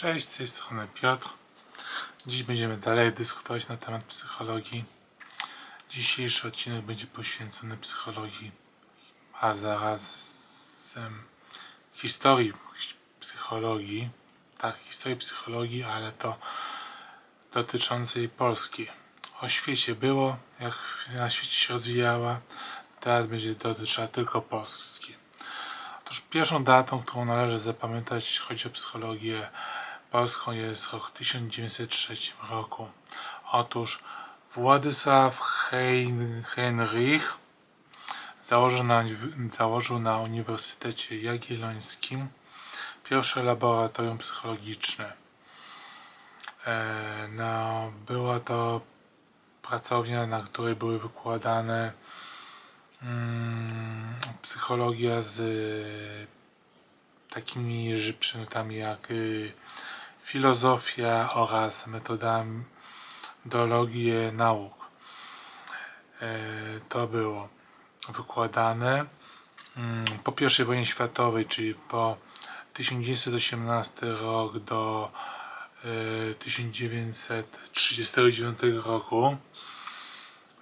Cześć, z tej strony Piotr. Dziś będziemy dalej dyskutować na temat psychologii. Dzisiejszy odcinek będzie poświęcony psychologii, a zarazem historii psychologii. Tak, historii psychologii, ale to dotyczącej Polski. O świecie było, jak na świecie się rozwijała, teraz będzie dotyczyła tylko Polski. Otóż pierwszą datą, którą należy zapamiętać, jeśli chodzi o psychologię polską, jest rok 1903 roku. Otóż Władysław Hein- Heinrich założył na, założył na Uniwersytecie Jagiellońskim pierwsze laboratorium psychologiczne. E, no, była to pracownia, na której były wykładane mm, psychologia z y, takimi że przedmiotami jak y, filozofia oraz metodologie nauk. E, To było wykładane mm, po I wojnie światowej, czyli po 1918 rok do y, 1939 roku.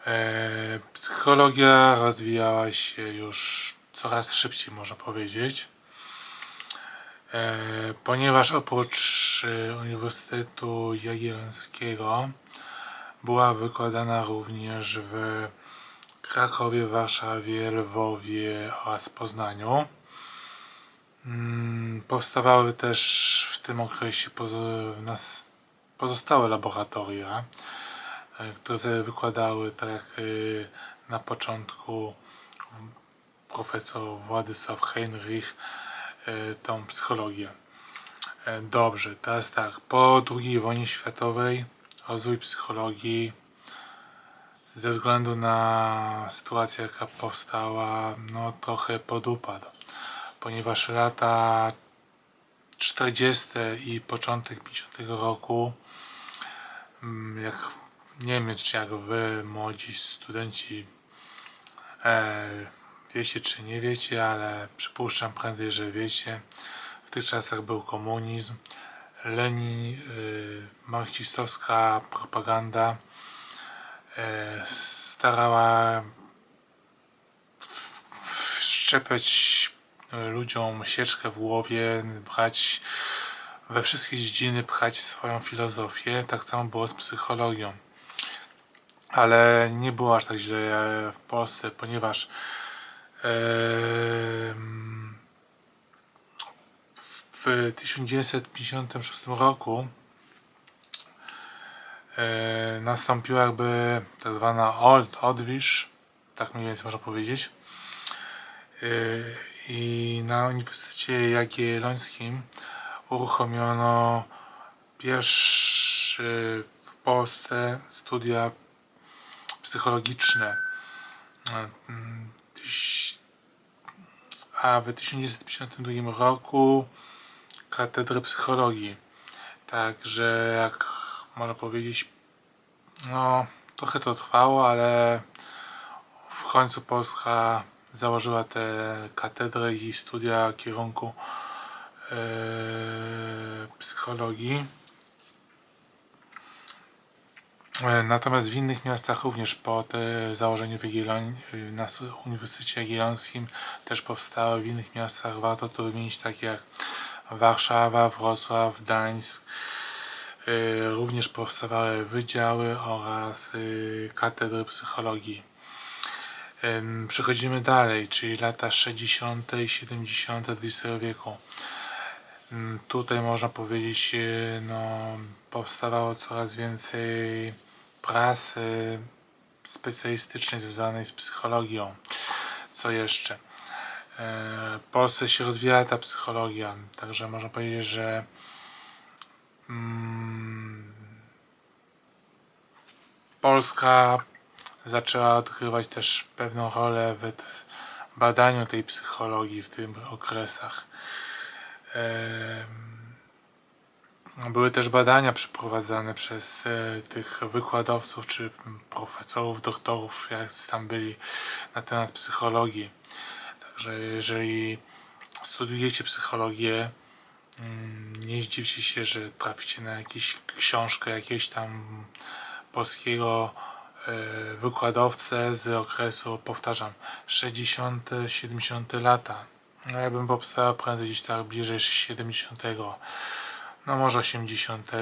E, Psychologia rozwijała się już coraz szybciej, można powiedzieć, E, ponieważ oprócz e, Uniwersytetu Jagiellońskiego była wykładana również w Krakowie, Warszawie, Lwowie oraz Poznaniu. Mm, Powstawały też w tym okresie pozostałe laboratoria, e, które wykładały, tak jak e, na początku profesor Władysław Heinrich, e, tą psychologię. E, Dobrze, teraz tak, po II wojnie światowej rozwój psychologii ze względu na sytuację, jaka powstała, no trochę podupadł, ponieważ lata 40. i początek 50. roku, mm, jak nie wiem, czy jak wy, młodzi studenci, e, wiecie czy nie wiecie, ale przypuszczam prędzej, że wiecie, w tych czasach był komunizm, Lenin, y, marksistowska propaganda e, starała wszczepiać e, ludziom sieczkę w głowie, brać we wszystkie dziedziny, pchać swoją filozofię. Tak samo było z psychologią. Ale nie było aż tak źle w Polsce, ponieważ w 1956 roku nastąpiła jakby tak zwana Old Odwish, tak mniej więcej można powiedzieć. I na Uniwersytecie Jagiellońskim uruchomiono pierwsze w Polsce studia psychologiczne. A w 1952 roku katedrę psychologii. Także jak można powiedzieć, no trochę to trwało, ale w końcu Polska założyła tę katedrę i studia kierunku e, psychologii. E, Natomiast w innych miastach również po założeniu Jagielloń, na s- Uniwersytecie Jagiellońskim też powstały w innych miastach. Warto tu wymienić takie jak Warszawa, Wrocław, Gdańsk. E, Również powstawały wydziały oraz e, katedry psychologii. Przechodzimy dalej, czyli lata 60. i 70. XX wieku. Tutaj można powiedzieć, e, no, powstawało coraz więcej prasy specjalistycznej związanej z psychologią. Co jeszcze? E, W Polsce się rozwijała ta psychologia, także można powiedzieć, że mm, Polska zaczęła odgrywać też pewną rolę w badaniu tej psychologii w tych okresach. Były też badania przeprowadzane przez e, tych wykładowców czy profesorów, doktorów, jak tam byli na temat psychologii. Także jeżeli studiujecie psychologię, Mm, Nie zdziwcie się, że traficie na jakąś książkę jakiegoś tam polskiego e, wykładowcę z okresu, powtarzam, 60., 70. lata. No ja bym powstał prędzej gdzieś tak bliżej 70., no może 80.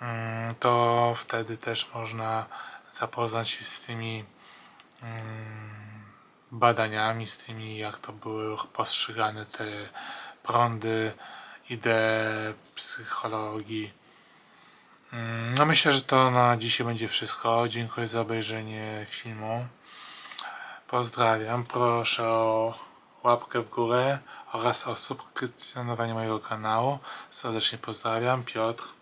Mm, To wtedy też można zapoznać się z tymi mm, badaniami, z tymi jak to były postrzegane te prądy, idee psychologii. Mm, No myślę, że to na dzisiaj będzie wszystko. Dziękuję za obejrzenie filmu. Pozdrawiam. Proszę o łapkę w górę oraz o subskrypcjonowanie mojego kanału. Serdecznie pozdrawiam. Piotr.